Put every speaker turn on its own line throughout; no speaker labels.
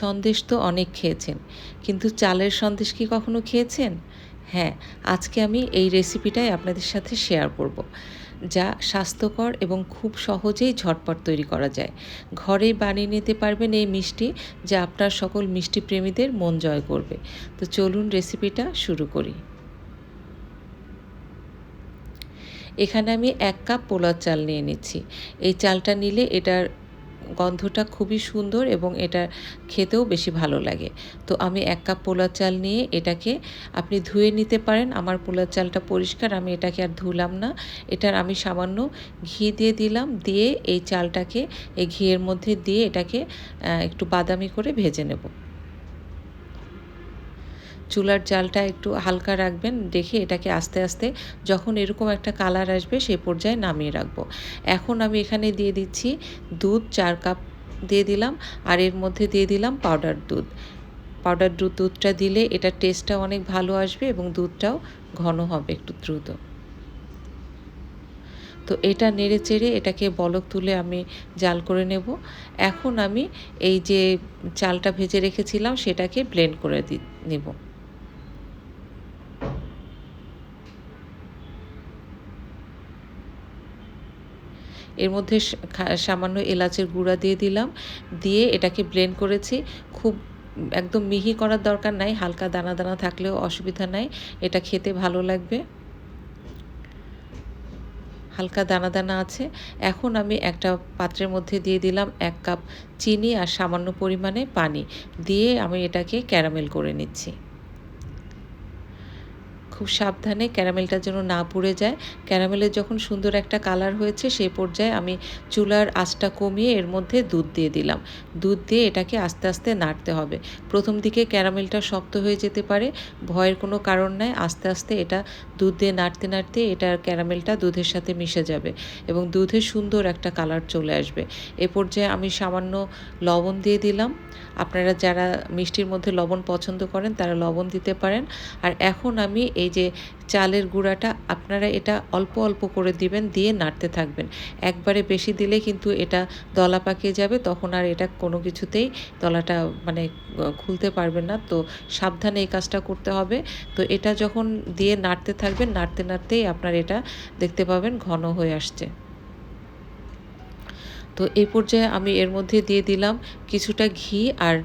সন্দেশ তো অনেক খেয়েছেন। কিন্তু চালের সন্দেশ কি কখনো খেয়েছেন? হ্যাঁ আজকে আমি এই রেসিপিটাই আপনাদের সাথে শেয়ার করব, যা স্বাস্থ্যকর এবং খুব সহজেই ঝটপট তৈরি করা যায়। ঘরেই বানিয়ে নিতে পারবেন এই মিষ্টি, যা আপনার সকল মিষ্টি প্রেমীদের মন জয় করবে। তো চলুন রেসিপিটা শুরু করি। এখানে আমি এক কাপ পোলার চাল নিয়ে নিচ্ছি। এই চালটা নিলে এটার গন্ধটা খুবই সুন্দর এবং এটা খেতেও বেশি ভালো লাগে। তো আমি এক কাপ পোলার চাল নিয়ে এটাকে আপনি ধুয়ে নিতে পারেন। আমার পোলার চালটা পরিষ্কার, আমি এটাকে আর ধুলাম না। এটার আমি সামান্য ঘি দিয়ে দিলাম, দিয়ে এই চালটাকে এই ঘিয়ের মধ্যে দিয়ে এটাকে একটু বাদামি করে ভেজে নেব। চুলার জালটা একটু হালকা রাখবেন, দেখে এটাকে আস্তে আস্তে যখন এরকম একটা কালার আসবে সে পর্যায়ে নামিয়ে রাখব। এখন আমি এখানে দিয়ে দিচ্ছি দুধ, চার কাপ দিয়ে দিলাম আর এর মধ্যে দিয়ে দিলাম পাউডার দুধ। পাউডার দুধ, দুধটা দিলে এটার টেস্টটা অনেক ভালো আসবে এবং দুধটাও ঘন হবে একটু দ্রুত। তো এটা নেড়ে চেড়ে এটাকে বলক তুলে আমি জাল করে নেব। এখন আমি এই যে চালটা ভেজে রেখেছিলাম সেটাকে ব্লেন্ড করে দি, নেব। এর মধ্যে সামান্য এলাচের গুঁড়া দিয়ে দিলাম। দিয়ে এটাকে ব্লেন্ড করেছি। খুব একদম মিহি করার দরকার নাই, হালকা দানা দানা থাকলেও অসুবিধা নাই। এটা খেতে ভালো লাগবে। হালকা দানা দানা আছে। এখন আমি একটা পাত্রের মধ্যে দিয়ে দিলাম এক কাপ চিনি আর সামান্য পরিমাণে পানি। দিয়ে আমি এটাকে ক্যারামেল করে নিচ্ছি। খুব সাবধানে ক্যারামেলটা যেন না পুড়ে যায়। ক্যারামেলের যখন সুন্দর একটা কালার হয়েছে সেই পর্যায়ে আমি চুলার আঁচটা কমিয়ে এর মধ্যে দুধ দিয়ে দিলাম। দুধ দিয়ে এটাকে আস্তে আস্তে নাড়তে হবে। প্রথম দিকে ক্যারামেলটা শক্ত হয়ে যেতে পারে, ভয়ের কোনো কারণ নাই। আস্তে আস্তে এটা দুধ দিয়ে নাড়তে নাড়তে এটার ক্যারামেলটা দুধের সাথে মিশে যাবে এবং দুধের সুন্দর একটা কালার চলে আসবে। এ পর্যায়ে আমি সামান্য লবণ দিয়ে দিলাম। আপনারা যারা মিষ্টির মধ্যে লবণ পছন্দ করেন, তারা লবণ দিতে পারেন। আর এখন আমি এই যে চালের গুঁড়াটা, আপনারা এটা অল্প অল্প করে দিবেন, দিয়ে নাড়তে থাকবেন। একবারে বেশি দিলে কিন্তু এটা দলা পাকিয়ে যাবে, তখন আর এটা কোনো কিছুতেই দলাটা মানে খুলতে পারবেন না। তো সাবধানে এই কাজটা করতে হবে। তো এটা যখন দিয়ে নাড়তে থাকবেন, নাড়তে নাড়তেই আপনার এটা দেখতে পাবেন ঘন হয়ে আসছে। তো এই পর্যায়ে আমি এর মধ্যে দিয়ে দিলাম কিছুটা ঘি আর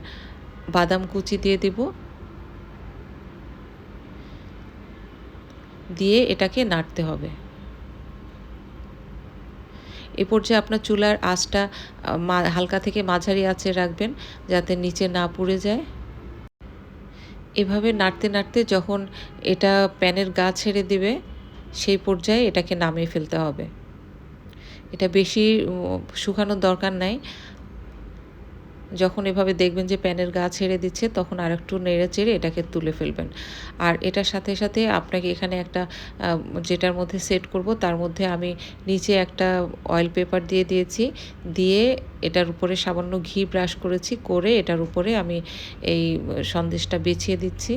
বাদাম কুচি দিয়ে দেব। দিয়ে এটাকে নাড়তে হবে। এ পর্যায়ে আপনার চুলার আঁচটা হালকা থেকে মাঝারি আঁচে রাখবেন যাতে নিচে না পুড়ে যায়। এভাবে নাড়তে নাড়তে যখন এটা প্যানের গা ছেড়ে দেবে, সেই পর্যায়ে এটাকে নামিয়ে ফেলতে হবে। এটা বেশি শুকানোর দরকার নাই। যখন এভাবে দেখবেন যে প্যানের গা ছেড়ে দিচ্ছে, তখন আর একটু নেড়ে চেড়ে এটাকে তুলে ফেলবেন। আর এটার সাথে সাথে আপনাকে এখানে একটা যেটার মধ্যে সেট করব, তার মধ্যে আমি নিচে একটা অয়েল পেপার দিয়ে দিয়েছি। দিয়ে এটার উপরে সামান্য ঘি ব্রাশ করেছি, করে এটার উপরে আমি এই সন্দেশটা বেছিয়ে দিচ্ছি।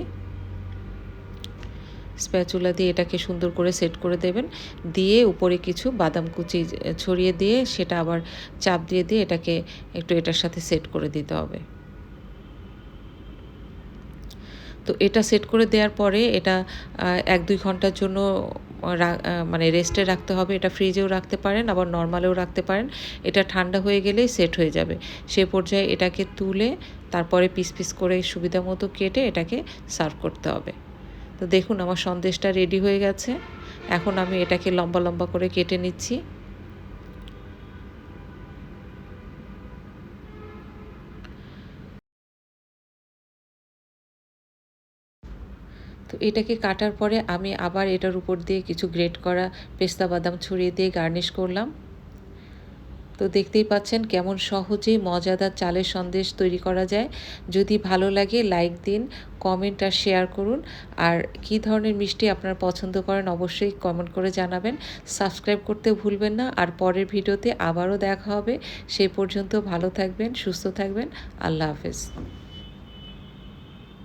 স্প্যাচুলা দিয়ে এটাকে সুন্দর করে সেট করে দেবেন। দিয়ে উপরে কিছু বাদাম কুচি ছড়িয়ে দিয়ে সেটা আবার চাপ দিয়ে দিয়ে এটাকে একটু এটার সাথে সেট করে দিতে হবে। তো এটা সেট করে দেওয়ার পরে এটা এক দুই ঘণ্টার জন্য মানে রেস্টে রাখতে হবে। এটা ফ্রিজেও রাখতে পারেন, আবার নর্মালেও রাখতে পারেন। এটা ঠান্ডা হয়ে গেলেই সেট হয়ে যাবে। সে পর্যায়ে এটাকে তুলে তারপরে পিস পিস করে সুবিধা মতো কেটে এটাকে সার্ভ করতে হবে। তো দেখুন, আমার সন্দেশটা রেডি হয়ে গেছে। এখন আমি এটাকে লম্বা লম্বা করে কেটে নিচ্ছি। তো এটাকে কাটার পরে আমি আবার এটার উপর দিয়ে কিছু গ্রেট করা পেস্তা বাদাম ছড়িয়ে দিয়ে গার্নিশ করলাম। তো দেখতেই পাচ্ছেন কেমন সহজে মজাদার চালের সন্দেশ তৈরি করা যায়। যদি ভালো লাগে লাইক দিন কমেন্ট আর শেয়ার করুন। আর কি ধরনের মিষ্টি আপনার পছন্দ করেন অবশ্যই কমেন্ট করে জানাবেন। সাবস্ক্রাইব করতে ভুলবেন না। আর পরের ভিডিওতে আবারও দেখা হবে। সেই পর্যন্ত ভালো থাকবেন, সুস্থ থাকবেন। আল্লাহ হাফেজ।